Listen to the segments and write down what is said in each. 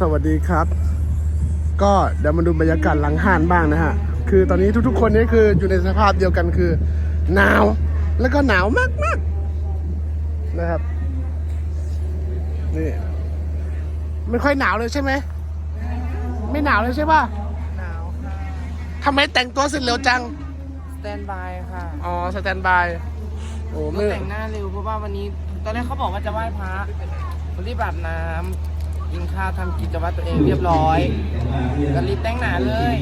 สวัสดีครับ ก็เดี๋ยวมาดูบรรยากาศหลังห้านบ้างนะฮะ คือตอนนี้ทุกๆ คนนี่คืออยู่ในสภาพเดียวกันคือ หนาว แล้วก็หนาวมากๆนะครับ นี่ไม่ค่อยหนาวเลยใช่ไหม ไม่หนาวเลยใช่ป่ะหนาวค่ะทำไมแต่งตัวเสร็จเร็วจัง สแตนบายค่ะอ๋อสแตนบายโอ้ไม่แต่งหน้าเร็วเพราะว่าวันนี้ ตอนแรกเขาบอกว่าจะไหว้พระผมรีบอาบน้ำ กินข้าวทำกิจวัตรตัวเองเรียบร้อยก็รีบแต่งหน้าเลย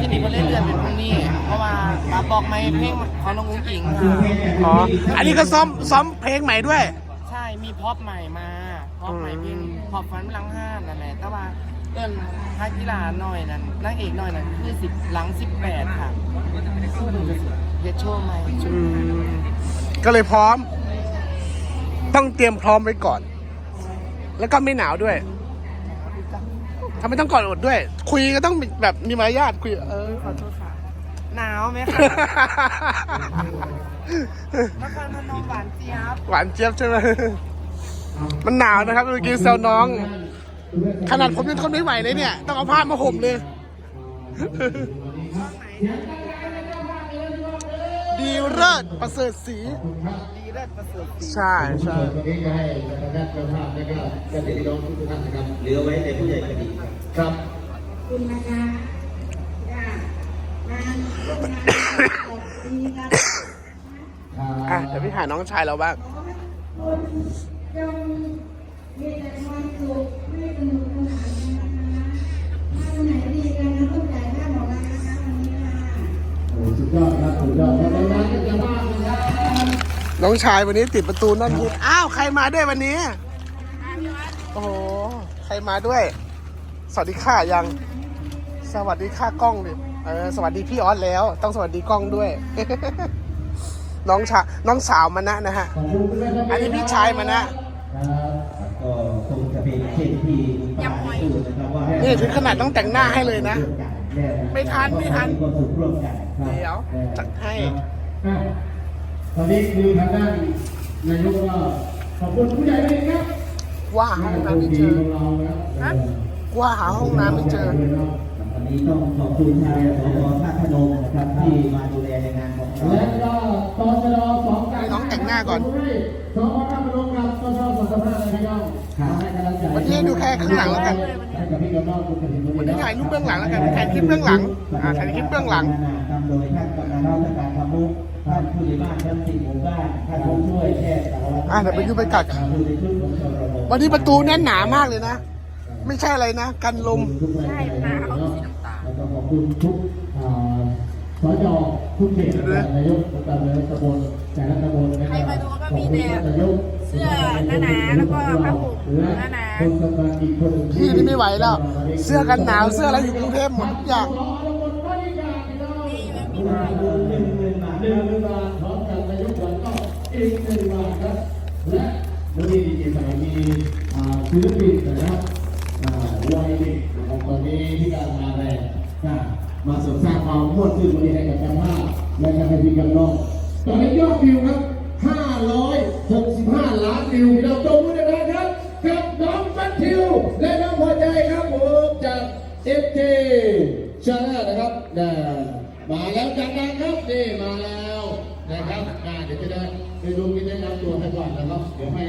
ที่นี่เขาเล่นเรือนเป็นพรุ่งนี้ เพราะว่าปาบอกไม่เพลงของน้องอุ้งอิงค่ะอ๋อ อันนี้ก็ซ้อมซ้อมเพลงใหม่ด้วย ใช่มีพร็อพใหม่มาพร็อพใหม่เพลงพร็อพฟันหลังห้านนั่นแหละแต่ว่าเอิ้นฮักกีฬาหน่อยนั่นนางเอกหน่อยนั่นคือสิบหลังสิบแปดค่ะเฮ็ดโชว์ใหม่โชอืว์มก็เลยพร้อม ต้องเตรียมพร้อมไว้ก่อน แล้วก็ไม่หนาวด้วย ทำไมต้องก่อนอดด้วย คุยก็ต้องแบบมีมารยาทคุย เออ ขอโทษค่ะ หนาวไหมคะนครพนมหวานเจี๊ยบ หวานเจี๊ยบใช่ไหมมันหนาวนะครับเมื่อกี้แซวน้อง ขนาดผมยังทนไม่ไหวเลยเนี่ย ต้องเอาผ้ามาห่มเลย ดีเลิศประเสริฐศรีดีเลิศประเสริฐศรีใช่ใช่วันนี้ก็ให้คณะเจ้าภาพและก็ญาติพี่น้องทุกท่านนะครับเหลือไว้แต่ผู้ใหญ่คดีครับคุณนะคะจ้างานร่วมงานจบดีกันอะเดี๋ยวพี่หาน้องชายเราบ้างคนจงมีแต่ความสุขให้สนุกสนา น้องชายวันนี้ติดประตูนั่นยิดอ้าวใครมาด้วยวันนี้ โอ้โห ใครมาด้วย สวัสดีค่ะยัง สวัสดีค่ะกล้องดิเออสวัสดีพี่ออสแล้ว ต้องสวัสดีกล้องด้วย น้องชาน้องสาวมานะนะฮะขอบคุณคุณแม่ครับอันนี้พี่ชายมานะ ครับก็คงจะเป็นเช่นที่คุณป้าพูดนะครับว่าให้นี่ถึงขนาดต้องแต่งหน้าให้เลยนะไม่ทันไม่ทัน ก็สุขร่วมกันครับเดี๋ยวจัดให้ อะ ตอนนี้คือทางด้านนายกก็ขอบคุณผู้ใหญ่เลยครับว่าหาห้องน้ำไม่เจอของเราแล้วว่าหาห้องน้ำไม่เจอวันนี้ต้องขอบคุณทางสพท่าพนมนะครับที่มาดูแลในงานของเราและก็ตชดสองการให้น้องแต่งหน้าก่อน สองพันห้าร้อยกับตชดสองพันห้าร้อยครับให้กำลังใจวันนี้ให้ดูแค่ข้างหลังแล้วกันให้กับพี่กับน้องคุณกระถิ่นบุรีวันนี้ถ่ายรูปเบื้องหลังแล้วกันถ่ายคลิปเบื้องหลังอ่าถ่ายคลิปเบื้องหลังนำโดยท่านกำนันราชการคำมุกท่านผู้ใหญ่บ้านท่านสิบหมู่บ้านท่านผู้ช่วยแพทย์สารวัตรอะเดี๋ยวไปดูบรรยากาศอยู่ในชุดของชมรมวันนี้ประตูแน่นหนามากเลยนะ ไม่ใช่อะไรนะ กันลมใช่หนาวแล้วก็ขอบคุณทุกอ่า สจทุกเขตนายกองค์การบริหารตำบลแต่ละตำบลนะครับขอบคุณนายกเสื้อหนาๆแล้วก็ผ้าห่มหนาๆคนสำคัญอีกคนพี่นี่ไม่ไหวแล้ว เสื้อกันหนาวเสื้ออะไรอยู่กรุงเทพหมดทุกอย่างนี่ยังมีผ้าหนึ่งหมื่นบาทหนึ่งหมื่นบาทพร้อมกับนายกวันก็อีกหนึ่งบาทครับและวันนี้ดีใจมีศิลปินนะครับวัยเด็กนะครับตอนนี้ที่กำลังมาแรง มาเสริมสร้างความม่วนซื่นวันนี้ให้กับเจ้าภาพและกับพี่กับน้องตอนนี้ยอดวิวครับ565 ล้านวิวพี่น้องตบมือหน่อยนะครับกับน้องแมทธิวและน้องพอใจครับผมจากเอฟเชาแนลนะครับนะมาแล้วจากนั้นครับนี่มาแล้วนะครับอ่าเดี๋ยวจะได้ไปดูกิจกรรมตัวให้ก่อนนะครับเดี๋ยวให้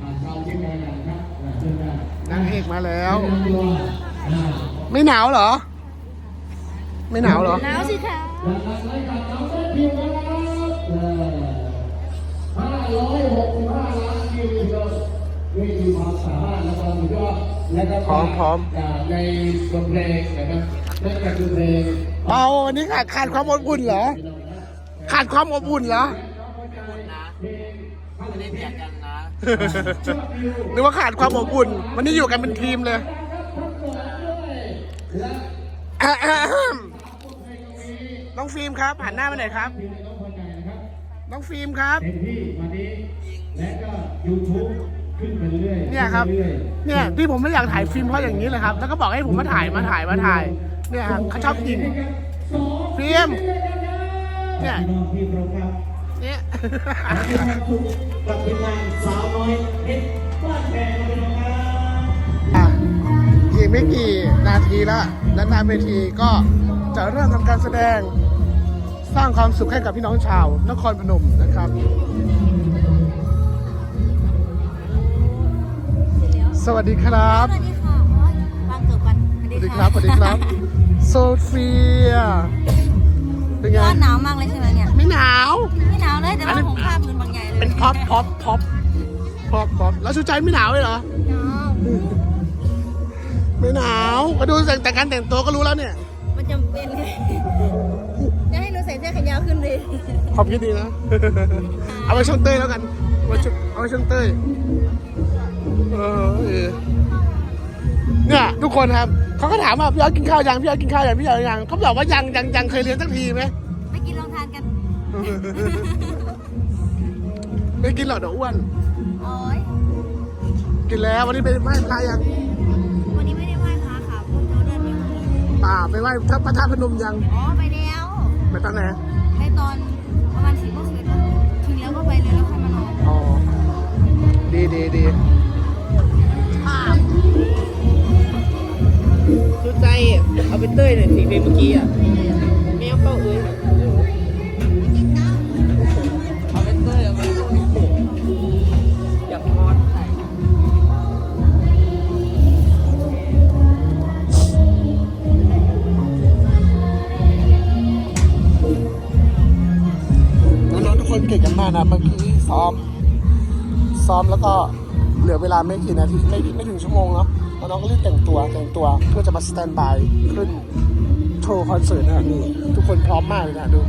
อ่าชาวทีมงานนะครับอ่าเชิญได้นางเอกมาแล้วแนะนำตัวอ่าไม่หนาวเหรอ ไม่หนาวเหรอ หนาวสิคะและรายการน้องแมทธิวนะครับห้าร้อยหกสิบห้าล้านวิวครับนี่คือความสามารถและความสุดยอดและก็พร้อมพร้อมาในบทเพลงนะครับนั่นก็คือเพลงเอาวันนี้ขาดขาดความอบอุ่นเหรอ ขาดความอบอุ่นเหรอไม่ได้เบียดกันนะนึกว่าขาดความอบอุ่น วันนี้อยู่กันเป็นทีมเลยอะอะอะ น้องฟิล์มครับหันหน้าไปไหนอยครับ น้องฟิล์มครับ เต็มที่วันนี้และก็ยูทูบขึ้นไปเรื่อยๆเนี่ยครับเรื่อยเนี่ยที่ผมไม่อยากถ่ายฟิล์มเพราะอย่างนี้เลยครับ แล้วก็บอกให้ผมมาถ่ายมาถ่ายมาถ่าย เนี่ยครับเขาชอบยิง ฟิล์มเนี่ย พี่น้องที่เคารพครับเนี่ยมีความสุขกับทีมงานสาวน้อยเพชรบ้านแพงพี่น้องครับ อะไม่กี่นาทีละและหนาเวทีก็จะเริ่มทำการแสดง สร้างความสุขให้กับพี่น้องชาว นครพนมนะครับ สวัสดีครับ สวัสดีค่ะโอ๊ยวางเกือบกันสวัสดีครับ สวัสดีครับ โซเฟีย เป็นไงร้อนหนาวมากเลยใช่ไหมเนี่ย ไม่หนาว ไม่หนาวเลยแต่ว่าผมผ้าพื้นบางใหญ่เลย เป็นพ็อปพ็อปพ็อปพ็อปพ็อปแล้วชูใจไม่หนาวเลยเหรอหนาวไม่หนาว ก็ดูแต่งการแต่งตัวก็รู้แล้วเนี่ย มันจำเป็นไงจะให้หนูใส่เสื้อแขนยาวขึ้นเลยความคิดดีนะ เอาไปช่องเต้ยแล้วกัน เอาไปช่องเอาไปช่องเต้ยเออเออเนี่ยทุกคนครับเขาก็ถามว่าพี่ยอดกินข้าวยังพี่ยอดกินข้าวยังพี่ยอดยังเขาบอกว่ายังยังยังเคยเรียนสักทีไหมไปกินรองทานกันไม่กินหรอกเดี๋ยวอ้วนโอ้ยกินแล้ววันนี้ไปไหว้พระยังวันนี้ไม่ได้ไหว้พระค่ะพวกเราเดินไปพรุ่งนี้ป่าไปไหว้พระพระธาตุพนมยังอ๋อไปแล้ว ไปตอนไหนไปตอนประมาณสี่โมงสิบเอ็ดโมงถึงแล้วก็ไปเลยแล้วค่อยมานอนอ๋อดีดีดีชุดใจ เอาไปเต้ยหน่อยสิเพลงเมื่อกี้อะแมวเป้าเอ้ย นเก่งกันมากนะเมื่อกี้ซ้อม ซ้อมแล้วก็เหลือเวลาไม่กี่นาทีไม่ไม่ถึงชั่วโมงเนาะแล้วน้องก็รีบแต่งตัวแต่งตัวเพื่อจะมาสแตนบายขึ้นโชว์คอนเสิร์ตนะนี่ทุกคนพร้อมมากเลยนะดู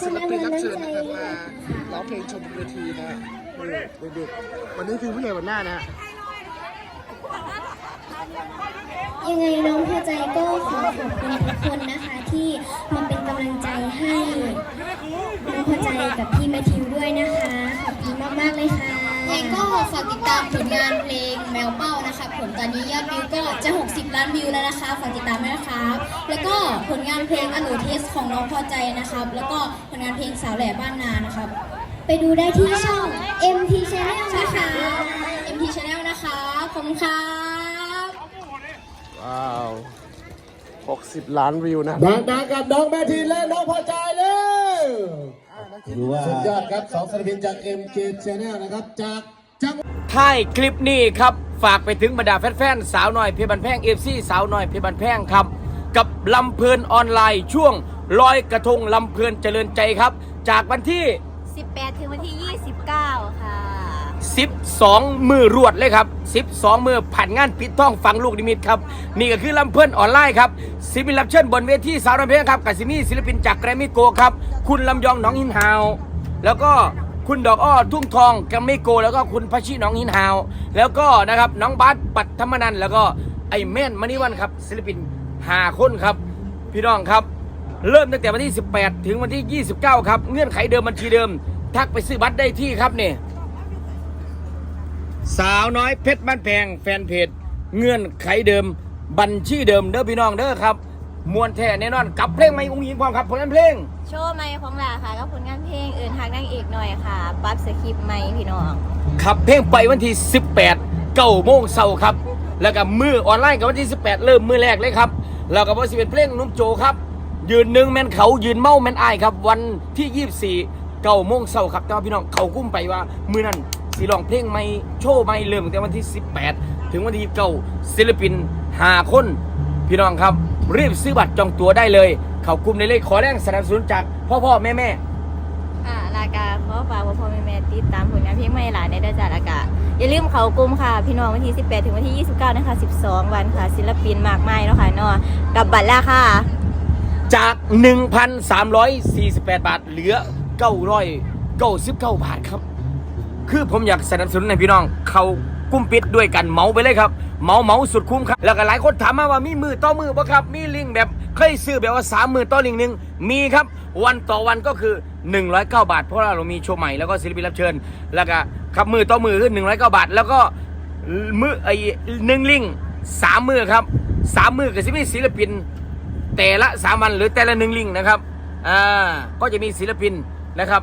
ศิลปินรับเชิญนะครับมาร้องเพลงชมบนเวทีนะเด็กๆวันนี้คือผู้ใหญ่วันหน้านะยังไงน้องพอใจก็ขอขอบคุณทุกคนนะคะที่มาเป็นกำลังใจให้น้องพอใจกับพี่แมทธิวด้วยนะคะ ขอบคุณมากๆเลยค่ะยังไงก็ฝากติดตามผลงานเพลง ผมตอนนี้ยอดวิวก็จะ 60 ล้านวิวแล้วนะคะฝากติดตามด้วยนะครับ แล้วก็ผลงานเพลงอนุเทสของน้องพอใจนะครับ แล้วก็ผลงานเพลงสาวแหล่บ้านนานะครับ ไปดูได้ที่ช่อง MT Channel ใช่นะค่ะคะ MT Channel นะคะ ขอบคุณครับว้าว 60 ล้านวิวนะดังๆกับน้องแม่ทีและน้องพอใจเลยดูว่าสุดยอดครับสองศิลปินจาก MK Channel นะครับจากจัง ท้ายคลิปนี้ครับ ฝากไปถึงบรรดาแฟนๆสาวน้อยเพชรบันแพงเอฟซีสาวน้อยเพชรบันแพงครับ กับลำเพลินออนไลน์ช่วงลอยกระทงลำเพลินเจริญใจครับ จากวันที่ 18 ถึงวันที่ 29 ค่ะ 12 มือรวดเลยครับ 12 มือผ่านงานปิดท่องฟังลูกนิมิตครับ นี่ก็คือลำเพื่อนออนไลน์ครับศิลปินรับเชิญบนเวทีสาวน้ำเพลงครับกับซิมีศิลปินจากแกรมมี่โกครับคุณลำยองหน้องหินฮาว แล้วก็ คุณดอกอ้อทุ่งทองแกรมมี่โก แล้วก็คุณพัชชีหน้องหินฮาว แล้วก็นะครับน้องบาสปัตธรรมนันแล้วก็ไอแม่นมณีวันครับศิลปินหาคนครับ พี่น้องครับ เริ่มตั้งแต่วันที่ 18 ถึงวันที่ 29 ครับ เงื่อนไขเดิมบัญชีเดิม ทักไปซื้อบัตรได้ที่ครับเนี่ยสาวน้อยเพชรบ้านแพงแฟนเพจเงื่อนไขเดิมบัญชีเดิมเด้อพี่น้องเด้อครับ มวนแท้แน่นอนกับเพลงไม่อุ้งยิงความครับผลงานเพลง โชว์ใหม่ของหลาค่ะก็ผลงานเพลงอื่นทางนางเอกหน่อยค่ะ ปรั๊บสคริปต์ใหม่พี่น้องขับเพลงไปวันที่ 18เก้าโมงเช้าครับ แล้วก็มือออนไลน์กับวันที่ 18 เริ่มมือแรกเลยครับ แล้วก็วันที่เป็นเพลงนุ่มโจครับ ยืนหนึ่งแม่นเขายืนเมาแม่นอายครับ วันที่ 24เก้าโมงเช้าครับแต่ว่าพี่น้องเขากุ้มไปว่ามือนั้นสีร้องเพลงไม่โชว์ไม่เริ่มตั้งแต่วันที่ 18 ถึงวันที่เก้าศิลปินหาคนพี่น้องครับ รีบซื้อบัตรจองตั๋วได้เลย เขากลุ่มในเลขขอแรงสนับสนุนจากพ่อพ่อแม่แม่ค่ะลากาขอฝากพ่อพ่อแม่แม่ติดตามผลงานเพลงใหม่หลานในเดือนจาลากาอย่าลืมเขากลุ่มค่ะ พี่น้องวันที่ 18 ถึงวันที่ 29 นะคะ 12 วันค่ะ ศิลปินมากมายเนาะค่ะเนาะกับบัตรราคาจาก 1,348 บาท เหลือ 999 บาทครับ คือผมอยากสนับสนุนให้พี่น้องเขา กุ้มปิดด้วยกันเมาไปเลยครับเมาเมาสุดคุ้มครับแล้วก็หลายคนถามมาว่ามีมือต่อมือปะครับ มีลิงแบบเคยซื้อแบบว่าสามมือต่อลิงหนึ่งมีครับ วันต่อวันก็คือ 109 บาท เพราะว่าเรามีโชว์ใหม่แล้วก็ศิลปินรับเชิญ แล้วก็ครับมือต่อมือคือ109 บาท แล้วก็มือไอ้หนึ่งลิงสามมือครับสามมือกับศิลปินศิลปินแต่ละสามวันหรือแต่ละหนึ่งลิงนะครับอ่าก็จะมีศิลปินนะครับ